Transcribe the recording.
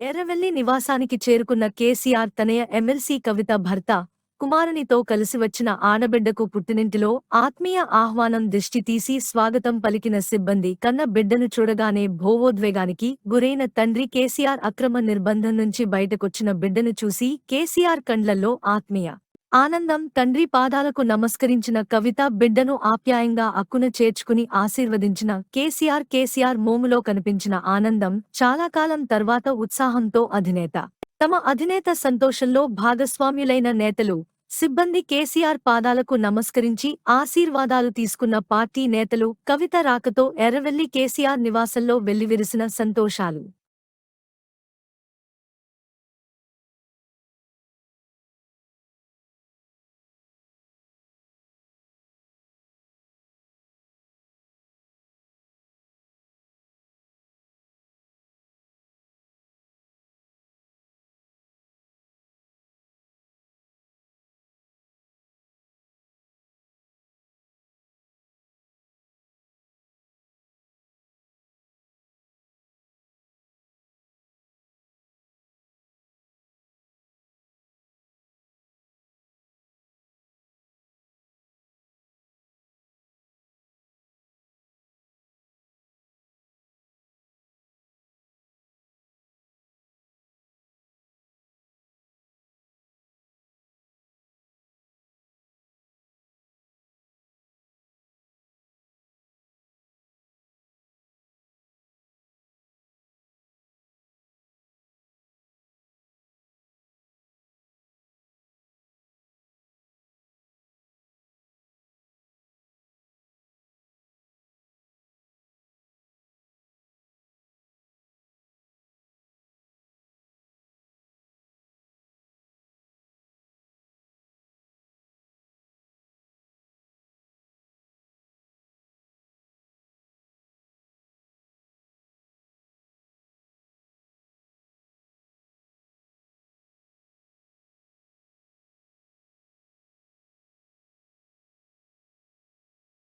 ఎర్రవెల్లి నివాసానికి చేరుకున్న కేసీఆర్ తనయ ఎమ్మెల్సీ కవిత భర్త కుమారునితో కలిసి వచ్చిన ఆడబిడ్డకు పుట్టినింటిలో ఆత్మీయ ఆహ్వానం దృష్టి తీసి స్వాగతం పలికిన సిబ్బంది కన్న బిడ్డను చూడగానే భోవోద్వేగానికి గురైన తండ్రి కేసీఆర్ అక్రమ నిర్బంధం నుంచి బయటకొచ్చిన బిడ్డను చూసి కేసీఆర్ కండ్లల్లో ఆత్మీయ ఆనందం తండ్రి పాదాలకు నమస్కరించిన కవిత బిడ్డను ఆప్యాయంగా అక్కున చేర్చుకుని ఆశీర్వదించిన కేసీఆర్ కేసీఆర్ మోములో కనిపించిన ఆనందం చాలా కాలం తర్వాత ఉత్సాహంతో అధినేత. తమ అధినేత సంతోషంలో భాగస్వామ్యులైన నేతలు సిబ్బంది కేసీఆర్ పాదాలకు నమస్కరించి ఆశీర్వాదాలు తీసుకున్న పార్టీ నేతలు కవిత రాకతో ఎర్రవెల్లి కేసీఆర్ నివాసంలో వెల్లివిరిసిన సంతోషాలు.